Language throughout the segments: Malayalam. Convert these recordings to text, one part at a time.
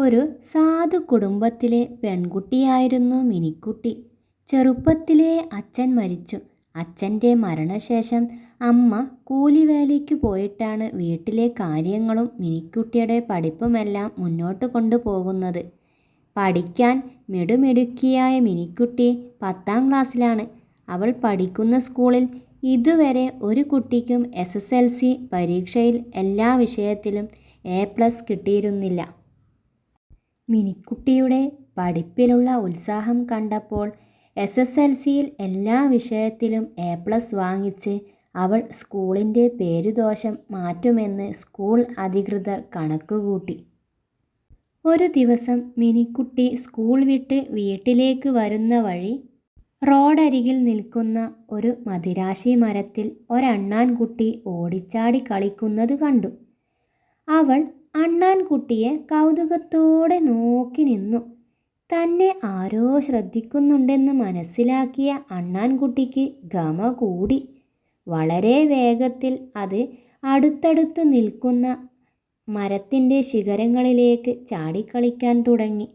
ഒരു സാധു കുടുംബത്തിലെ പെൺകുട്ടിയായിരുന്നു മിനിക്കുട്ടി. ചെറുപ്പത്തിലേ അച്ഛൻ മരിച്ചു. അച്ഛന്റെ മരണശേഷം അമ്മ കൂലിവേലയ്ക്ക് പോയിട്ടാണ് വീട്ടിലെ കാര്യങ്ങളും മിനിക്കുട്ടിയുടെ പഠിപ്പുമെല്ലാം മുന്നോട്ട് കൊണ്ടുപോകുന്നത്. പഠിക്കാൻ മെടുമെടുക്കിയായ മിനിക്കുട്ടി പത്താം ക്ലാസ്സിലാണ്. അവൾ പഠിക്കുന്ന സ്കൂളിൽ ഇതുവരെ ഒരു കുട്ടിക്കും എസ് എസ് എൽ സി പരീക്ഷയിൽ എല്ലാ വിഷയത്തിലും എ പ്ലസ് കിട്ടിയിരുന്നില്ല. മിനിക്കുട്ടിയുടെ പഠിപ്പിലുള്ള ഉത്സാഹം കണ്ടപ്പോൾ എസ് എസ് എൽ സിയിൽ എല്ലാ വിഷയത്തിലും എ പ്ലസ് വാങ്ങിച്ച് അവൾ സ്കൂളിന്റെ പേരുദോഷം മാറ്റുമെന്ന് സ്കൂൾ അധികൃതർ കണക്കുകൂട്ടി. ഒരു ദിവസം മിനിക്കുട്ടി സ്കൂൾ വിട്ട് വീട്ടിലേക്ക് വരുന്ന വഴി റോഡരികിൽ നിൽക്കുന്ന ഒരു മദിരാശി മരത്തിൽ ഒരണ്ണാൻകുട്ടി ഓടിച്ചാടി കളിക്കുന്നത് കണ്ടു. അവൾ അണ്ണാൻകുട്ടിയെ കൗതുകത്തോടെ നോക്കി നിന്നു. തന്നെ ആരോ ശ്രദ്ധിക്കുന്നുണ്ടെന്ന് മനസ്സിലാക്കിയ അണ്ണാൻകുട്ടിക്ക് ഗമ കൂടി. വളരെ വേഗത്തിൽ അത് അടുത്തടുത്ത് നിൽക്കുന്ന മരത്തിന്റെ ശിഖരങ്ങളിലേക്ക് ചാടിക്കളിക്കാൻ തുടങ്ങി.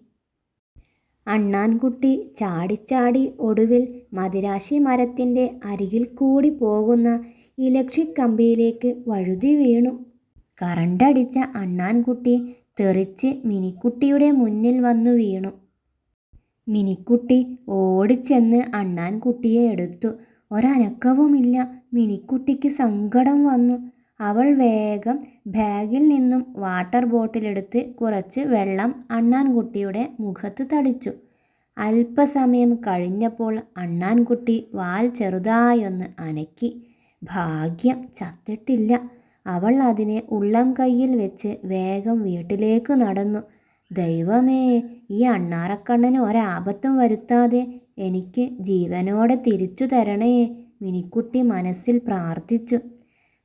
അണ്ണാൻകുട്ടി ചാടിച്ചാടി ഒടുവിൽ മദിരാശി മരത്തിന്റെ അരികിൽ കൂടി പോകുന്ന ഇലക്ട്രിക് കമ്പിയിലേക്ക് വഴുതി വീണു. കറണ്ടടിച്ച അണ്ണാൻകുട്ടി തെറിച്ച് മിനിക്കുട്ടിയുടെ മുന്നിൽ വന്നു വീണു. മിനിക്കുട്ടി ഓടിച്ചെന്ന് അണ്ണാൻകുട്ടിയെ എടുത്തു. ഒരനക്കവുമില്ല. മിനിക്കുട്ടിക്ക് സങ്കടം വന്നു. അവൾ വേഗം ബാഗിൽ നിന്നും വാട്ടർ ബോട്ടിലെടുത്ത് കുറച്ച് വെള്ളം അണ്ണാൻകുട്ടിയുടെ മുഖത്ത് തളിച്ചു. അല്പസമയം കഴിഞ്ഞപ്പോൾ അണ്ണാൻകുട്ടി വാൽ ചെറുതായൊന്ന് അനക്കി. ഭാഗ്യം ചത്തിട്ടില്ല. അവൾ അതിനെ ഉള്ളം കയ്യിൽ വെച്ച് വേഗം വീട്ടിലേക്ക് നടന്നു. ദൈവമേ ഈ അണ്ണാറക്കണ്ണന് ഒരാപത്തും വരുത്താതെ എനിക്ക് ജീവനോടെ തിരിച്ചു തരണേ മിനിക്കുട്ടി മനസ്സിൽ പ്രാർത്ഥിച്ചു.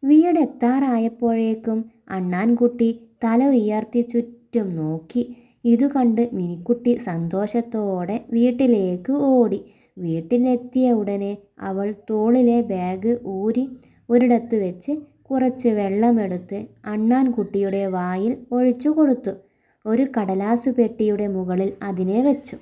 വീടെത്താറായപ്പോഴേക്കും അണ്ണാൻകുട്ടി തല ഉയർത്തി ചുറ്റും നോക്കി. ഇതു കണ്ട് മിനിക്കുട്ടി സന്തോഷത്തോടെ വീട്ടിലേക്ക് ഓടി. വീട്ടിലെത്തിയ ഉടനെ അവൾ തോളിലെ ബാഗ് ഊരി ഒരിടത്ത് വെച്ച് കുറച്ച് വെള്ളമെടുത്ത് അണ്ണാൻകുട്ടിയുടെ വായിൽ ഒഴിച്ചു കൊടുത്തു. ഒരു കടലാസു പെട്ടിയുടെ മുകളിൽ അതിനെ വെച്ചു.